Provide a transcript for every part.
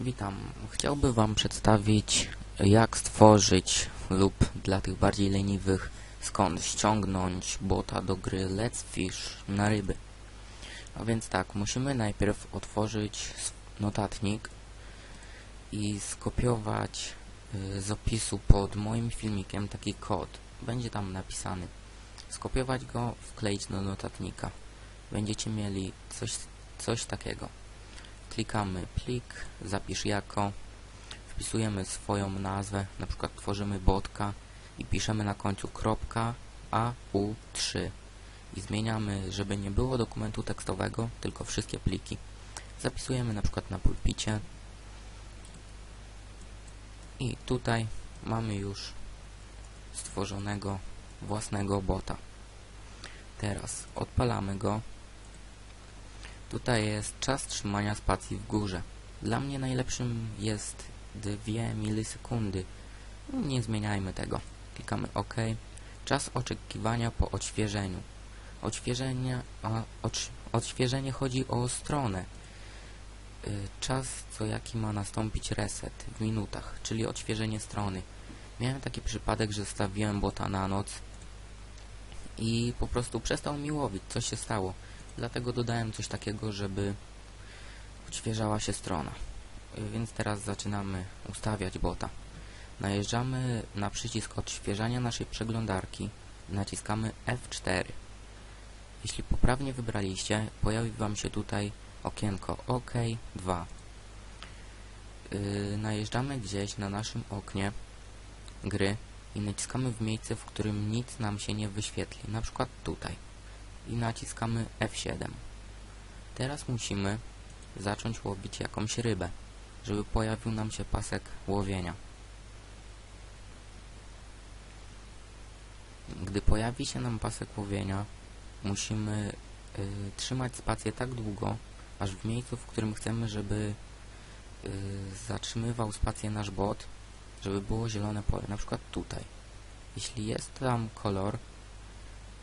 Witam. Chciałbym Wam przedstawić, jak stworzyć lub dla tych bardziej leniwych, skąd ściągnąć bota do gry Let's Fish na ryby. A więc tak, musimy najpierw otworzyć notatnik i skopiować y, z opisu pod moim filmikiem taki kod. Będzie tam napisany. Skopiować go, wkleić do notatnika. Będziecie mieli coś, coś takiego. Klikamy plik, zapisz jako, wpisujemy swoją nazwę, na przykład tworzymy botka i piszemy na końcu kropka AU3 i zmieniamy, żeby nie było dokumentu tekstowego, tylko wszystkie pliki. Zapisujemy na przykład na pulpicie i tutaj mamy już stworzonego własnego bota. Teraz odpalamy go Tutaj jest czas trzymania spacji w górze. Dla mnie najlepszym jest 2 milisekundy. No, Nie zmieniajmy tego. Klikamy OK. Czas oczekiwania po odświeżeniu. Odświeżenie, odświeżenie chodzi o stronę. Y, Czas, co jaki ma nastąpić reset w minutach, czyli odświeżenie strony. Miałem taki przypadek, że stawiłem bota na noc i po prostu przestał mi łowić. Co się stało? Dlatego dodałem coś takiego, żeby odświeżała się strona. Więc teraz zaczynamy ustawiać bota. Najeżdżamy na przycisk odświeżania naszej przeglądarki. Naciskamy F4. Jeśli poprawnie wybraliście, pojawi Wam się tutaj okienko OK 2. Yy, najeżdżamy gdzieś na naszym oknie gry i naciskamy w miejsce, w którym nic nam się nie wyświetli, na przykład tutaj i naciskamy F7. Teraz musimy zacząć łowić jakąś rybę, żeby pojawił nam się pasek łowienia. Gdy pojawi się nam pasek łowienia, musimy y, trzymać spację tak długo, aż w miejscu, w którym chcemy, żeby y, zatrzymywał spację nasz bot, żeby było zielone pole, na przykład tutaj. Jeśli jest tam kolor,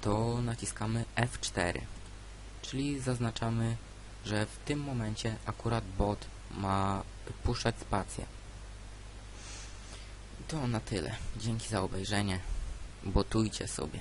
to naciskamy F4, czyli zaznaczamy, że w tym momencie akurat bot ma puszczać spację. To na tyle. Dzięki za obejrzenie. Botujcie sobie.